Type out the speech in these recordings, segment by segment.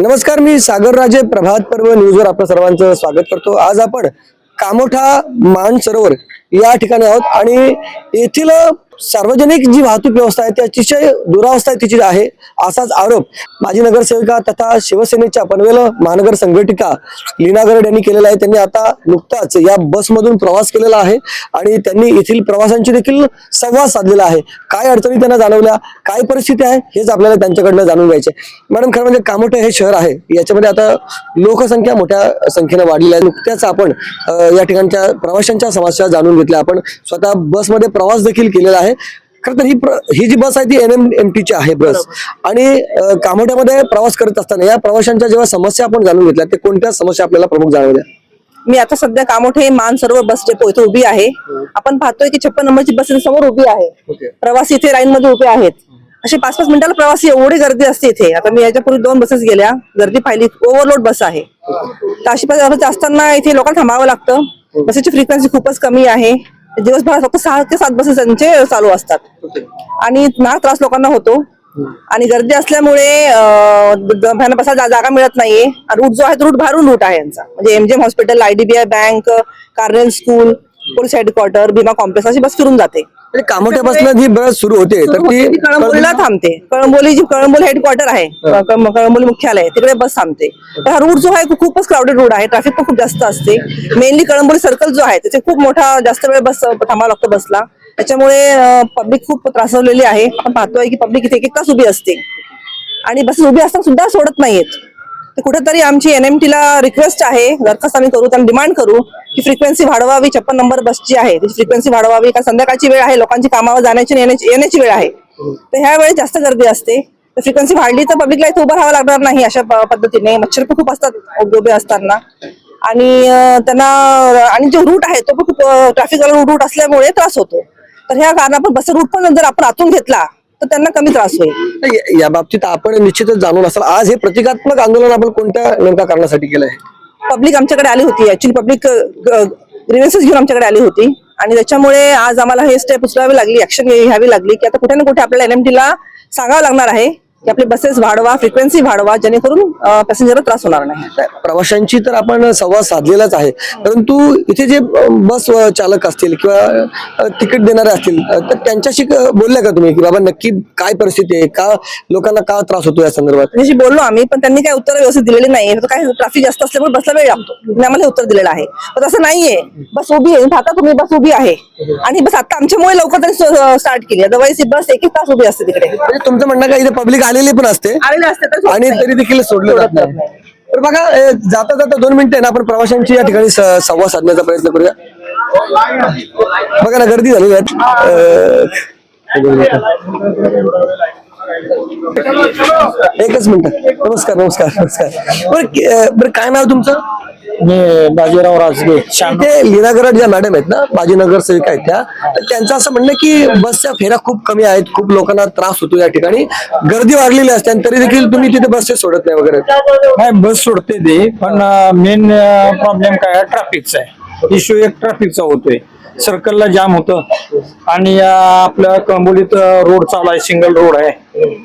नमस्कार मी सागर राजे प्रभात पर्व न्यूजवर आपलं सर्वांचं स्वागत करतो. आज आपण कामोठा मान सरोवर या ठिकाणी आहोत. आणि येथील सार्वजनिक जी वाहतूक व्यवस्था आहे ती अतिशय दुरावस्था तिची आहे. असाच आरोप माजी नगरसेविका तथा शिवसेनेच्या पनवेल महानगर संघटिका लीना गरड यांनी केलेला आहे. त्यांनी आता नुकताच या बसमधून प्रवास केलेला आहे आणि त्यांनी येथील प्रवाशांची देखील संवाद साधलेला आहे. काय अडचणी त्यांना जाणवल्या काय परिस्थिती आहे हेच आपल्याला त्यांच्याकडनं जाणून घ्यायचे मॅडम खरं म्हणजे कामोठे हे शहर आहे. याच्यामध्ये आता लोकसंख्या मोठ्या संख्येने वाढलेली आहे. नुकत्याच आपण या ठिकाणच्या प्रवाशांच्या समस्या जाणून घेतल्या आपण स्वतः बसमध्ये प्रवास देखील केलेला आहे. खरं तर ही ही जी बस आहे ती एन एम एम टीची आहे बस. आणि अ, कामोठ्यामध्ये प्रवास करत असताना या प्रवाशांच्या जेव्हा समस्या आपण जाणून घेतल्या ते कोणत्या समस्या आपल्याला प्रमुख जाणवल्या? मी आता सध्या कामोठे मान सरोवर बस डेपो इथे उभी आहे. आपण पाहतोय की छप्पन नंबरची बस समोर उभी आहे. प्रवासी इथे लाईन मध्ये उभे आहेत. असे पाच पाच मिनिटाला प्रवासी एवढी गर्दी असते इथे. आता मी याच्यापूर्वी दोन बसेस गेल्या. गर्दी पाहिली ओव्हरलोड बस आहे. तर अशी असताना इथे लोकांना थांबावं लागतं. बसेसची फ्रिक्वेन्सी खूपच कमी आहे. दिवसभरात फक्त सहा ते सात बसेस त्यांचे चालू असतात. आणि नाक त्रास लोकांना होतो. आणि गर्दी असल्यामुळे बसायला जागा मिळत नाहीये रूट जो आहे तो रूट बाहेरून रूट आहे यांचा म्हणजे MGM hospital IDBI bank Cornell school police headquarter Bhima complex अशी बस फिरून जाते. म्हणजे कामोठ्यापासून जी बस सुरू होते तर ती कळंबोलीला थांबते. कळंबोली जी कळंबोली हेडक्वार्टर आहे कळं- कळंबोली मुख्यालय तिकडे बस थांबते. तर हा रूट जो आहे तो खूपच क्राऊडेड रूट आहे ट्रॅफिक पण खूप जास्त असते. मेनली कळंबोली सर्कल जो आहे त्याचे खूप मोठा जास्त वेळ बस थांबावं लागतं बसला. त्याच्यामुळे पब्लिक खूप त्रासवलेली आहे. आपण पाहतोय की पब्लिक इथे एक एक तास उभी असते. आणि बस उभी असताना सुद्धा सोडत नाहीयेत. कुठेतरी आमची एनएमटी ला रिक्वेस्ट आहे दरखास्त आम्ही करू त्यांना डिमांड करू की फ्रिक्वेन्सी वाढवावी छप्पन नंबर बसची आहे फ्रिक्वेन्सी वाढवावी. कारण संध्याकाळची वेळ आहे लोकांची कामावर जाण्याची येण्याची वेळ आहे. तर ह्या वेळेस जास्त गर्दी असते. फ्रिक्वेन्सी वाढली तर पब्लिकला इथे उभं राहावं लागणार नाही अशा पद्धतीने. मच्छर पण खूप असतात उभे असताना. आणि त्यांना आणि जो रूट आहे तो पण खूप ट्रॅफिक रूट असल्यामुळे त्रास होतो. तर ह्या कारणापर बस रूट पण जर आपण आतून घेतला तर त्यांना कमी त्रास होईल. या- बाबतीत आपण निश्चितच जाणून असाल. आज हे प्रतिकात्मक आंदोलन आपण कोणत्या नेमक्या कारणासाठी केलं आहे पब्लिक आमच्याकडे आली होती. ऍक्च्युली पब्लिक ग्रीवेन्सेस घेऊन आमच्याकडे आली होती. आणि त्याच्यामुळे आज आम्हाला हे स्टेप उचलावी लागली ऍक्शन घ्यावी लागली. की आता कुठे ना कुठे आपल्याला एनएमटी ला सांगावं लागणार आहे. की आपली बसेस वाढवा फ्रिक्वेन्सी वाढवा जेणेकरून पॅसेंजरला त्रास होणार नाही. प्रवाशांची तर आपण संवाद साधलेलाच आहे. परंतु इथे जे बस चालक असतील किंवा तिकीट देणारे असतील तर त्यांच्याशी बोलल्या का तुम्ही? की बाबा नक्की काय परिस्थिती आहे? का लोकांना का त्रास होतो या संदर्भात? त्याच्याशी बोललो आम्ही पण त्यांनी काही उत्तर व्यवस्थित दिलेली नाही. तर काय ट्रॅफिक जास्त असल्यामुळे बसला वेळ लागतो. त्यांनी आम्हाला उत्तर दिलेलं आहे. पण तसं नाहीये. बस उभी आहे. आता तुम्ही बस उभी आहे. आणि बस आता आमच्यामुळे लवकर त्यांनी स्टार्ट केली. अदरवाईज ही बस एक एक तास उभी असते तिकडे. म्हणजे तुमचं म्हणणं का इथे पब्लिक आलेली पण असते. आलेले असते तर आणि सोडत तरी नाही. देखील सोडलं जात नाही. तर बघा जाता जाता दोन मिनिटं आहे ना आपण प्रवाशांची या ठिकाणी स- संवाद साधण्याचा प्रयत्न करूया. बघा ना गर्दी झाली एकच मिनिट. नमस्कार नमस्कार नमस्कार. बरं कि- बरं काय नाव तुमचं? मी बाजीराव राजगे ते लीनागरड ज्या मॅडम आहेत ना माजी नगरसेविका आहेत त्या तर त्यांचं असं म्हणणं की बसच्या फेऱ्या खूप कमी आहेत खूप लोकांना त्रास होतो या ठिकाणी. गर्दी वाढलेली असते आणि तरी देखील तुम्ही तिथे बसचे सोडत नाही वगैरे. नाही बस सोडते ते पण मेन प्रॉब्लेम काय आहे? ट्रॅफिकचा आहे. इश्यू एक ट्रॅफिकचा होतोय. सर्कलला जाम होतं. आणि आपल्या कंबोलीत रोड चालू आहे सिंगल रोड आहे.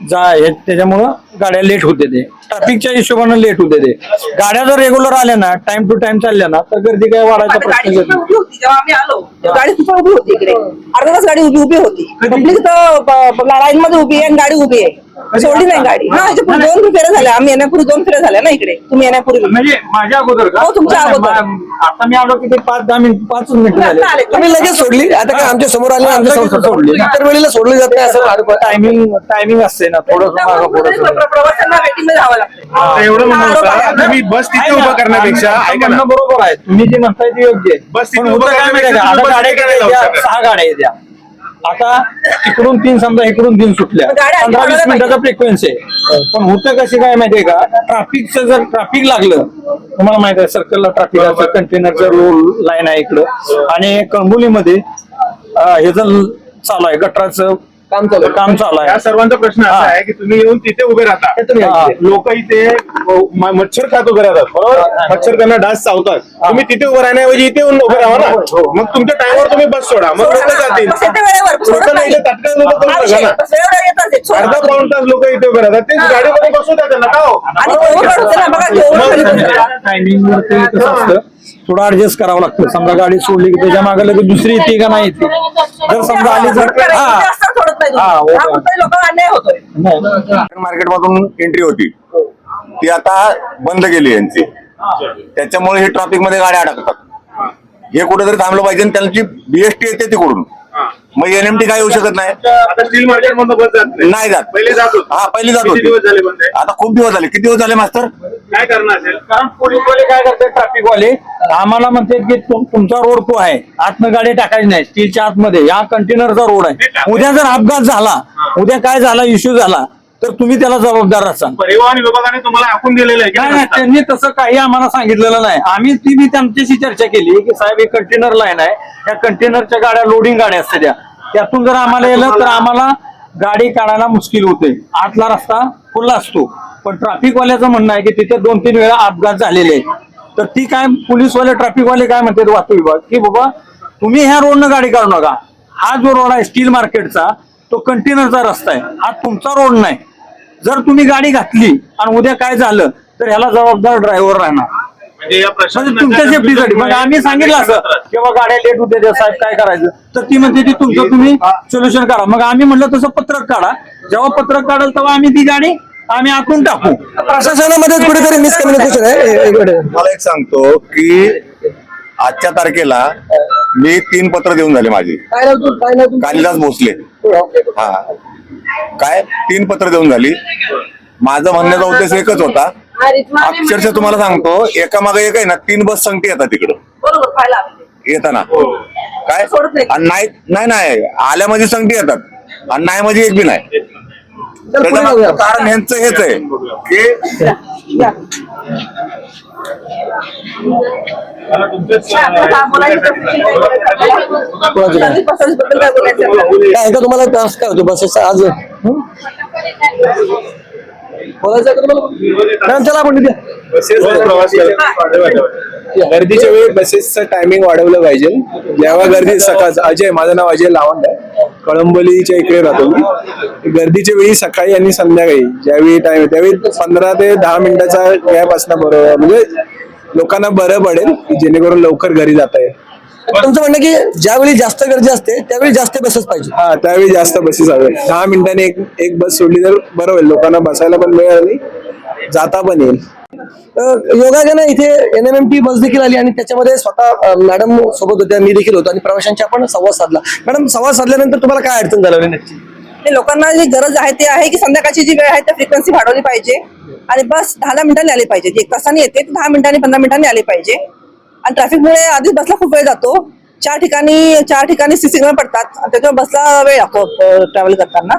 जा हे त्याच्यामुळं गाड्या लेट होते ते. ट्रॅफिकच्या हिशोबानं लेट होते ते. गाड्या जर रेग्युलर आल्या ना टाइम टू टाइम चालल्या ना तर गर्दी काय वाढायचा प्रश्न गाडी येत नाही. गाडी सुद्धा उभी होती इकडे. अर्धा तास गाडी उभी उभी होती. पब्लिक तर लाईन मध्ये उभी आहे आणि गाडी उभी आहे. सोडली नाही गाडी. हा. ह्याच्या पुढे दोन फेऱ्या झाल्या आम्ही येण्यापूर्वी दोन फेऱ्या झाल्या ना इकडे. तुम्ही येण्यापूर्वी. म्हणजे माझ्या अगोदर का? हो, तुमच्या अगोदर. आता मी आलो की ते पाच दहा मिनिट पाच मिनिट झाले. आले. तुम्ही लगेच सोडली? आता काय आमच्यासमोर आले आमच्यासमोर सोडली. इतर वेळेला सोडली जात नाही असं. टायमिंग टायमिंग असते ना थोडं मागं पुढं प्र- प्रवाशांना वेटिंगमध्ये राहावं लागतं. एवढं म्हणू नका बरोबर. तुम्ही बस तिथे उभं करण्यापेक्षा आमचं ऐका ना. म्हणणं बरोबर आहे. तुम्ही जे म्हणताय ते योग्य आहे. बस तिथे उभं? करण्यापेक्षा. सहा गाड्या द्या. आता तिकडून तीन समजा इकडून तीन सुटल्या. गाड्या पंधरा वीस मिनिटाचा फ्रिक्वेन्सी आहे. पण होतं कसे काय माहितीये का? ट्रॅफिकचं जर ट्रॅफिक लागलं तुम्हाला माहीत आहे सर्कलला ट्रॅफिक असतं कंटेनरचं रोल लाईन आहे इकडं. आणि कणबोलीमध्ये अं, हे जर चालू आहे गटराचं काम चालू आहे. काम चालू या आहे सर्वांचा प्रश्न असा हा. आहे की तुम्ही येऊन तिथे उभे राहता. हे हा. लोक इथे म- मच्छर खात उभे राहतात बरोबर? मच्छर त्यांना डास चावतात. तुम्ही तिथे उभे राहण्याऐवजी इथे येऊन उभे राहा ना. मग तुमच्या टाइमवर तुम्ही बस सोडा. मग लोक जातील. बस येते वेळेवर, सोडत लोकांना नाही. इथे तात्काळ लोक हा करू विषय, नका ना. बस वेळेवर येतात ते, सोडत अर्धा. पाऊण तास लोक इथे उभे राहतात. ते गाडीमध्ये बसू द्या त्यांना. का हो? आणि होते ना बघा. टायमिंग वरती कसं असतं. थोडं ऍडजस्ट करावं लागतं. समजा गाडी सोडली की त्याच्यामागे लगेच दुसरी येते का नाही येते. जर समजा आली जर हा. जास्त सोडत नाही तुम्ही. कुठेतरी लोकांना अन्याय होतोय. नाही. मार्केट मधून एंट्री होती. ती आता बंद केली यांची. त्याच्यामुळे हे ट्रॅफिकमध्ये गाड्या अडकतात. हे कुठेतरी थांबलं पाहिजे आणि त्यांची बीएसटी येते तिकडून. मग एनएमटी काय येऊ शकत नाही. आता स्टील मार्केट मधून बस जात नाही. जात. पहिले जात होते. हा पहिली जात किती होती. दिवस झाले बंद आहे? आता खूप दिवस झाले. किती दिवस झाले मास्तर? काय करणार असेल? कारण पोलीसवाले काय करतात? ट्रॅफिक वाले आम्हाला म्हणतात की तुम- तुमचा रोड तो आहे. आतनं गाडी टाकायची नाही. स्टीलच्या आतमध्ये. या कंटेनरचा रोड आहे. उद्या जर अपघात झाला उद्या काय झाला इश्यू झाला तर तुम्ही त्याला जबाबदार असाल. परिवहन विभागाने तुम्हाला आखून दिलेलं आहे नाही? त्यांनी तसं काही आम्हाला सांगितलेलं नाही. आम्ही ती मी त्यांच्याशी चर्चा केली की साहेब एक कंटेनर लाईन आहे. त्या कंटेनरच्या गाड्या लोडिंग गाड्या असतात त्या. त्यातून जर आम्हाला येलं तर आम्हाला गाडी काढायला मुश्किल होते. आतला रस्ता खुला असतो. पण ट्रॅफिक वाल्याचं म्हणणं आहे की तिथे दोन तीन वेळा अपघात झालेले आहेत. तर ती काय पोलीसवाले ट्रॅफिकवाले काय म्हणतात वाहतूक विभाग? की बाबा तुम्ही ह्या रोडनं गाडी काढू नका. हा जो रोड आहे स्टील मार्केटचा तो कंटेनरचा रस्ता आहे. हा तुमचा रोड नाही. जर तुम्ही गाडी घातली आणि उद्या काय झालं तर ह्याला जबाबदार ड्रायव्हर राहणार. म्हणजे या म्हणजे तुमच्या सेफ्टीसाठी मग आम्ही सांगितलं असं किंवा गाड्या लेट होते त्या साहेब काय करायचं? तर ती म्हणते की तुमचं तुम्ही सोल्युशन करा मग आम्ही म्हणलं तसं पत्रक काढा. जेव्हा पत्रक काढल तेव्हा आम्ही ती गाडी आम्ही आतून टाकू. प्रशासनामध्ये कुठेतरी मिसकम्युनिकेशन आहे? ए- एक मिनिट. मला एक सांगतो की आजच्या तारखेला मी तीन पत्र देऊन झाले माझे. काय नाव तू काय नाव तू कालिदास भोसले. हा. काय? तीन पत्र देऊन झाली. माझं म्हणण्याचा उद्देश एकच होता. अक्षरशः तुम्हाला सांगतो एका मागे एक आहे ना तीन बस संगती येतात तिकडं. येताना. काय? सोडत नाही. आणि नाही नाही आल्या संगती येतात. आणि नाही म्हणजे एक बी नाही. कारण ह्यांचं हेच आहे. की काय काय काय? काय? काय का तुम्हाला त्रास काय होतो? बसेसचा आज हं? बोलायचं आहे का तुम्हाला मॅडम चला आपण तिथे बसेसवर प्रवास करतात. गर्दीच्या वेळी बसेसचं टायमिंग वाढवलं पाहिजे. जेव्हा गर्दी सकाळ अजय माझं नाव अजय लावंड आहे. कळंबोलीच्या इकडे राहतो मी. गर्दीच्या वेळी सकाळी आणि संध्याकाळी ज्यावेळी टाइम त्यावेळी पंधरा ते दहा मिनिटाचा गॅप असणं बरोबर. म्हणजे लोकांना बरं पडेल की जेणेकरून लवकर घरी जाता येईल. तुमचं म्हणणं की ज्यावेळी जास्त गर्दी असते त्यावेळी जास्त बसेस पाहिजे. हा त्यावेळी जास्त बसेस हवे. दहा मिनिटांनी एक एक बस सोडली तर बरं होईल. लोकांना बसायला पण वेळ आणि जाता पण येईल. योगायोगानं इथे एनएमएमटी बस देखील आली आणि त्याच्यामध्ये स्वतः मॅडम सोबत होत्या मी देखील होतो आणि प्रवाशांची आपण संवाद साधला. मॅडम संवाद साधल्यानंतर तुम्हाला काय अडचण झाली नक्की लोकांना जी गरज आहे ते आहे की संध्याकाळची जी वेळ आहे त्या फ्रिक्वेन्सी वाढवली पाहिजे. आणि बस दहा दहा मिनिटांनी आली पाहिजे. जी एक तासाने येते ती दहा मिनिटांनी पंधरा मिनिटांनी आली पाहिजे. आणि ट्रॅफिकमुळे आधीच बसला खूप वेळ जातो. चार ठिकाणी चार ठिकाणी सी सिग्नल पडतात. आणि त्याच्यामुळे बसला वेळ लागतो ट्रॅव्हल करताना.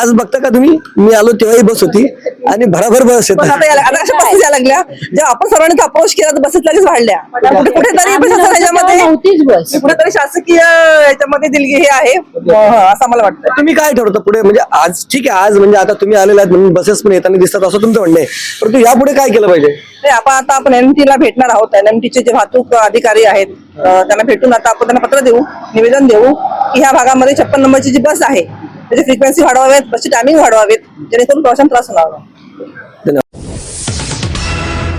आज बघता का तुम्ही? मी आलो तेव्हाही बस होती. आणि भराभर बस येत आता याला- आता अशा बसेस यायला लागल्या. जेव्हा आपण सर्वांनी अप्रोच केला तर बसेस लगेच वाढल्या. कुठे कुठेतरी प्रशासन ह्याच्यामध्ये नव्हतीच बस कुठेतरी शासकीय ह्याच्यामध्ये दिलगी हे आहे. अं, असं मला वाटतं. तुम्ही काय ठरवतं पुढे? म्हणजे आज ठीक आहे आज म्हणजे आता तुम्ही आलेले आहेत म्हणून बसेस पण येताना दिसतात असं तुमचं म्हणणं आहे. परंतु यापुढे काय केलं पाहिजे? आपण आता आपण एनएमटी ला भेटणार आहोत. एनएमटी चे जे वाहतूक अधिकारी आहेत त्यांना भेटून आता आपण त्यांना पत्र देऊ निवेदन देऊ की ह्या भागामध्ये छप्पन नंबरची जी बस आहे त्याची फ्रिक्वेन्सी वाढवावेत बसची टायमिंग वाढवावेत जेणेकरून प्रवाशांना त्रास होणार नाही.